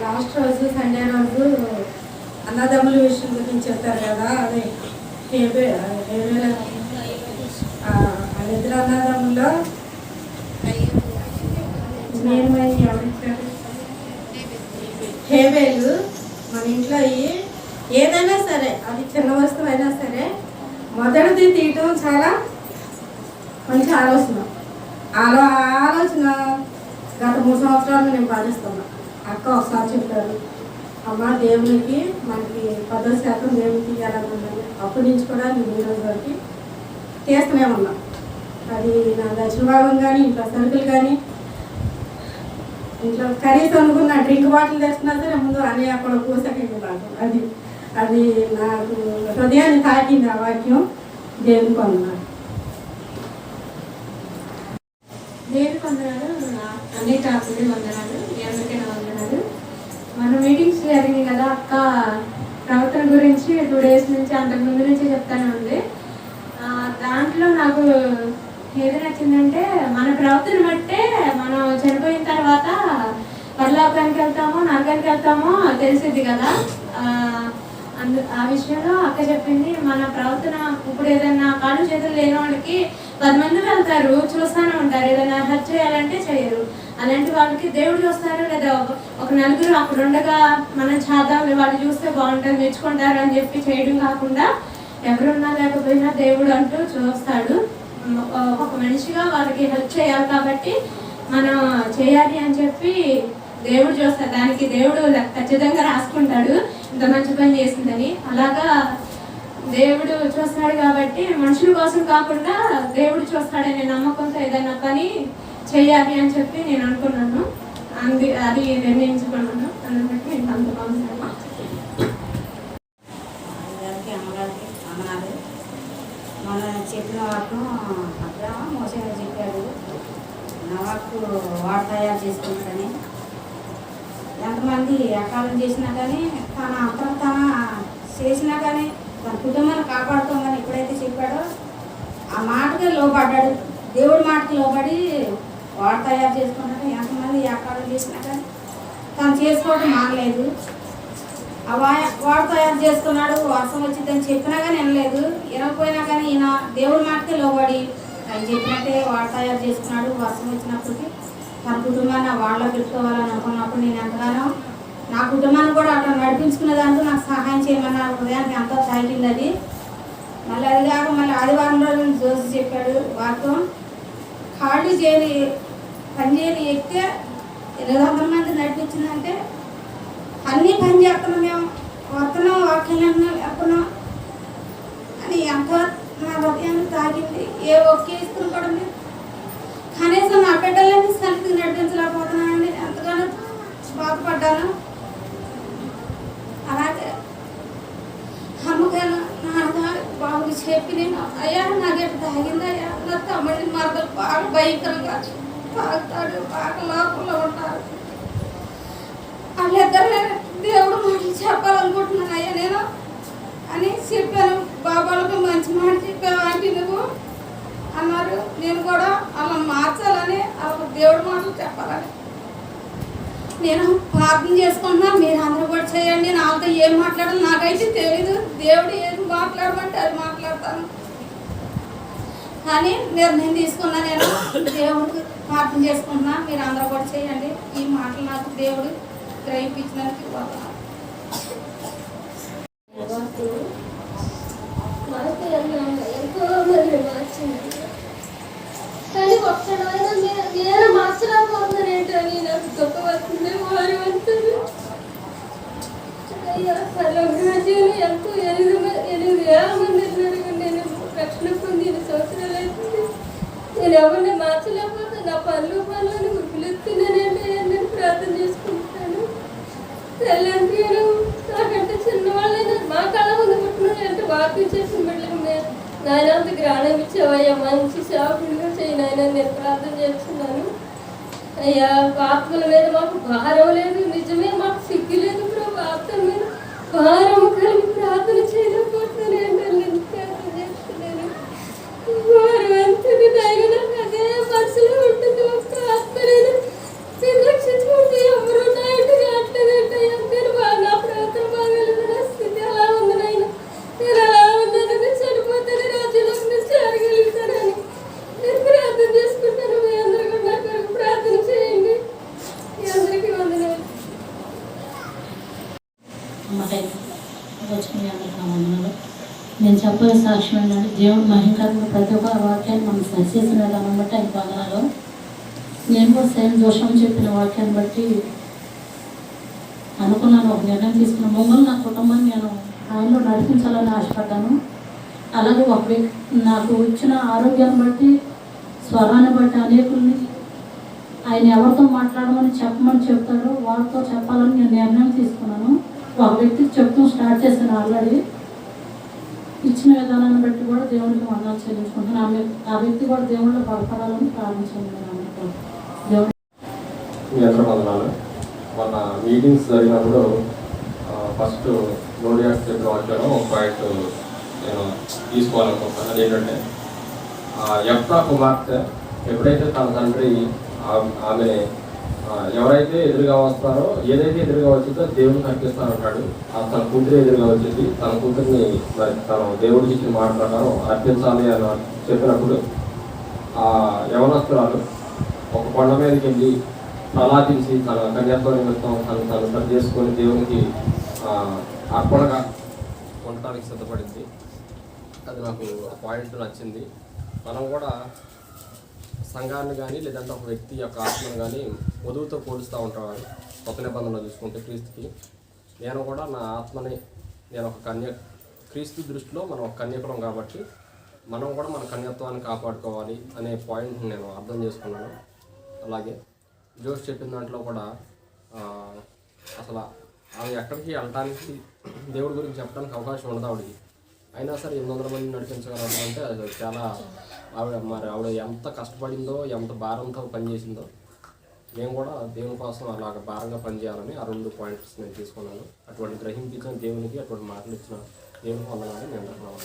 Last రోజు Sunday రోజు అన్నదమ్ముల విషయం గురించి చెప్తారు కదా అదే హేబే హేబేల ఆ, వాళ్ళిద్దరు అన్నదమ్ముల్లో నేను హేవేలు హేబేలు మన ఇంట్లో అయ్యి ఏదైనా సరే అది చిన్న వస్తువు అయినా సరే మొదటిది తీయటం చాలా మంచి ఆలోచన. ఆలో ఆలోచన గత మూడు సంవత్సరాలు నేను పాటిస్తున్నా. అక్క ఒకసారి చెప్పారు అమ్మ దేవునికి మనకి పదో శాతం దేవునికి ఇవ్వాలన్నది అప్పటి నుంచి కూడా నేను ఈ రోజు వరకు చేస్తూనే ఉన్నా. అది నా దర్శన భాగం కానీ ఇంట్లో సరుకులు కానీ ఇంట్లో కనీసం అనుకున్న డ్రింక్ బాటిల్ తెచ్చినా సరే ముందు అనే అక్కడ పూసకండి నాకు అది అది నాకు హృదయాన్ని తాకింది ఆ వాక్యం. దేవుని కొన్నాను దేవుని కొందనాలు అన్ని టాపులు వందనాలు. ఎవరికైనా మన మీటింగ్స్ జరిగింది కదా అక్క. ప్రవర్తన గురించి టూ డేస్ నుంచి అంతకు ముందు నుంచి చెప్తానే ఉంది. దాంట్లో నాకు ఏది నచ్చిందంటే మన ప్రవర్తన బట్టే మనం చనిపోయిన తర్వాత పరలోకానికి వెళ్తామో నరకానికి వెళ్తామో తెలిసింది కదా. అందు ఆ విషయంలో అక్క చెప్పింది మన ప్రవర్తన ఇప్పుడు ఏదైనా కాళ్ళు చేతులు లేని వాళ్ళకి పది మంది వెళ్తారు చూస్తానే ఉంటారు. ఏదైనా హెల్ప్ చేయాలంటే చేయరు. అలాంటి వాళ్ళకి దేవుడు చూస్తారు లేదా ఒక- నలుగురు అక్కడ ఉండగా మనం చేద్దాం వాళ్ళు చూస్తే బాగుంటుంది మెచ్చుకుంటారు అని చెప్పి చేయడం కాకుండా ఎవరున్నా లేకపోయినా దేవుడు అంటూ చూస్తాడు. ఒక- ఒక మనిషిగా వాళ్ళకి హెల్ప్ చేయాలి కాబట్టి మనం చేయాలి అని చెప్పి దేవుడు చూస్తాడు. దానికి దేవుడు ఖచ్చితంగా రాసుకుంటాడు. ఇంత మంచి పని చేసిందని. అలాగా దేవుడు చూస్తాడు కాబట్టి మనుషుల కోసం కాకుండా దేవుడు చూస్తాడనే నమ్మకంతో ఏదైనా పని చేయాలి అని చెప్పి నేను అనుకున్నాను. అంది అది నిర్ణయించుకున్నాను. దాన్ని బట్టి నేను అంత బాగుంటాను అమ్మగారికి మన చెప్పిన వాటిని అక్కడ మోసంగా చెప్పాడు నా వాడు తయారు చేసుకుంటాని ఎంతమంది అకాలం చేసినా కానీ తన అంతరం తన చేసినా కానీ తన కుటుంబాన్ని కాపాడుకోమని ఎప్పుడైతే చెప్పాడో ఆ మాటకే లోపడ్డాడు దేవుడి మాటకి లోబడి వాడు తయారు చేసుకున్నాడు ఎంతమంది వ్యాపారం చేసినా కానీ తను చేసుకోవడం మానలేదు. వాడు తయారు చేసుకున్నాడు వర్షం వచ్చిందని చెప్పినా కానీ వినలేదు. వినకపోయినా కానీ ఈయన దేవుడి మాటకే లోబడి ఆయన చెప్పినట్టే వాడు తయారు చేసుకున్నాడు వర్షం వచ్చినప్పటికి తన కుటుంబాన్ని వాళ్ళ పెట్టుకోవాలని అనుకున్నప్పుడు నేను ఎంతగానో నా కుటుంబాన్ని కూడా అట్లా నడిపించుకునే దాంట్లో నాకు సహాయం చేయమన్న హృదయానికి ఎంతో తాకింది అది. మళ్ళీ అది కాక మళ్ళీ ఆదివారం రోజు జోసి చెప్పాడు వాక్యం కాళ్ళు చేయని పని చేయని ఎక్కితే ఎనిమిది వందల మంది నడిపించిందంటే అన్నీ పని చేస్తున్నాం మేము. వస్తున్నాం వాకింగ్ వెళ్తున్నాం అని ఎంతో నా హృదయాన్ని తాగింది. ఏ ఒక్క ఇస్తున్న కూడా కనీసం నా బిడ్డలని సన్నిధికి నడిపించలేకపోతున్నాను ఎంతగానో బాధపడ్డాను అలాగే అమ్మగారు నాన్నగారు బాబుకి చెప్పి నేను అయ్యా నాగేట తాగింది అయ్యా నా తమ్ముడి మరదలు బాగా భయంకరంగా తాగుతాడు బాగా లోపల ఉంటారు వాళ్ళిద్దరు దేవుడు మాటలు చెప్పాలనుకుంటున్నాను అయ్యా నేను అని చెప్పాను. బాబాలకు మంచి మాట చెప్పావు అంటే నువ్వు అన్నారు. నేను కూడా అలా మార్చాలని వాళ్ళకు దేవుడి మాటలు చెప్పాలని. నేను ప్రార్థన చేసుకుంటున్నాను మీరు అందరూ కూడా చేయండి. నాతో ఏం మాట్లాడాలి నాకైతే తెలీదు. దేవుడు ఏది మాట్లాడమంటే అది మాట్లాడతాను. కానీ నిర్ణయం తీసుకున్నా నేను. దేవుడికి ప్రార్థన చేసుకుంటున్నా. మీరు అందరూ కూడా చేయండి. ఈ మాటలు నాకు దేవుడు గ్రహించినందుకు ఎంతో మంది మార్చింది కానీ ఒక్కడైనా నేను మార్చలేకపోతున్నాను ఏంటని నాకు వారు అయ్యా ఎంతో ఎనిమిది ఎనిమిది వేల మంది నేను రక్షణ పొంది సంవత్సరం నేను ఎవరిని మార్చలేకపోతే నా పనులు పనులు పిలుస్తున్నానంటే నేను ప్రార్థన చేసుకుంటాను. తెల్లంటిలో నాకంటే చిన్నవాళ్ళైనా మా కళ ముందు పుట్టిన అంటే వాక్యం చేసిన బిడ్డలకు నేను నాయన అంత జ్ఞానం ఇచ్చావయ్యా. మంచి సేవకుడిగా చేయి నాయన. నేను ప్రార్థన చేస్తున్నాను. అయ్యా ఆత్మల మీద మాకు భారం లేదు. నిజమే మాకు సిగ్గు లేదు. ప్రభు ఆత్మ మీద భారం కలిగి వచ్చిన అందరికీ వందనాలు. నేను చెప్పే సాక్ష్యం ఏంటంటే దేవుడు మహింకరమైన ప్రతి ఒక్క వాక్యాన్ని మనం సరిచేసిన విధానం బట్టి ఆయన వందనాలు. నేను కూడా సేమ్ దోషం చెప్పిన వాక్యాన్ని బట్టి అనుకున్నాను ఒక నిర్ణయం తీసుకున్న మమ్మల్ని నా కుటుంబాన్ని నేను ఆయనలో నడిపించాలని ఆశపడ్డాను. అలాగే ఒక వ్యక్తి నాకు ఇచ్చిన ఆరోగ్యాన్ని బట్టి స్వరాన్ని బట్టి అనేకుల్ని ఆయన ఎవరితో మాట్లాడమని చెప్పమని చెప్తాడో వాళ్ళతో చెప్పాలని నేను నిర్ణయం తీసుకున్నాను. ఆ వ్యక్తి చెప్తూ స్టార్ట్ చేశాను ఆల్రెడీ. ఇచ్చిన విధానాన్ని బట్టి కూడా దేవునికి వందలు చెల్లించుకుంటాను ఆమె ఆ వ్యక్తి కూడా దేవుళ్ళు బలపడాలని ప్రారంభించాను దేవుడు మీ అందరూ వందనాలు. మొన్న మీటింగ్స్ జరిగినప్పుడు ఫస్ట్ లోడియాక్స్ దగ్గర వచ్చాను ఒక పాయింట్ నేను తీసుకోవాలనుకుంటున్నాను. అదేంటంటే ఆ యొక్క కుమార్తె ఎప్పుడైతే తన తండ్రి ఆమె ఎవరైతే ఎదురుగా వస్తారో ఏదైతే ఎదురుగా వచ్చిందో అర్పిస్తాను అంటాడు ఆ తన కూతురు ఎదురుగా వచ్చింది తన కూతురిని మరి తను దేవుడికి ఇచ్చిన మాట ప్రకారం అర్పించాలి అని చెప్పినప్పుడు ఆ యవనస్తురాలు ఒక కొండ మీదకి వెళ్ళి ప్రలాపించి తన కన్యాత్వ నిమిత్తం తను తను సరి చేసుకొని దేవునికి అర్పణగా ఉండటానికి సిద్ధపడింది. అది నాకు ఆ పాయింట్ నచ్చింది. మనం కూడా సంఘాన్ని కానీ లేదంటే ఒక వ్యక్తి యొక్క ఆత్మను కానీ వధువుతో పోలుస్తూ ఉంటాడు. కొత్త నిబంధనలు చూసుకుంటే క్రీస్తుకి. నేను కూడా నా ఆత్మని నేను ఒక కన్య క్రీస్తు దృష్టిలో మనం ఒక కన్యకులం కాబట్టి మనం కూడా మన కన్యత్వాన్ని కాపాడుకోవాలి అనే పాయింట్ నేను అర్థం చేసుకున్నాను. అలాగే జోష్ చెప్పిన దాంట్లో కూడా అసలు ఆమె ఎక్కడికి వెళ్ళటానికి దేవుడి గురించి చెప్పడానికి అవకాశం ఉండదు ఆవిడకి. అయినా సరే ఎనిమిది వందల మంది నడిపించగలరు అంటే అది చాలా ఆవిడ మరి ఆవిడ ఎంత కష్టపడిందో ఎంత భారంతో పనిచేసిందో. మేము కూడా దేవుని కోసం అలాగ భారంగా పనిచేయాలని ఆ రెండు పాయింట్స్ నేను తీసుకున్నాను. అటువంటి గ్రహింపించిన దేవునికి అటువంటి మాటలు ఇచ్చిన దేవుని వందనాలని నేను అనుకున్నాను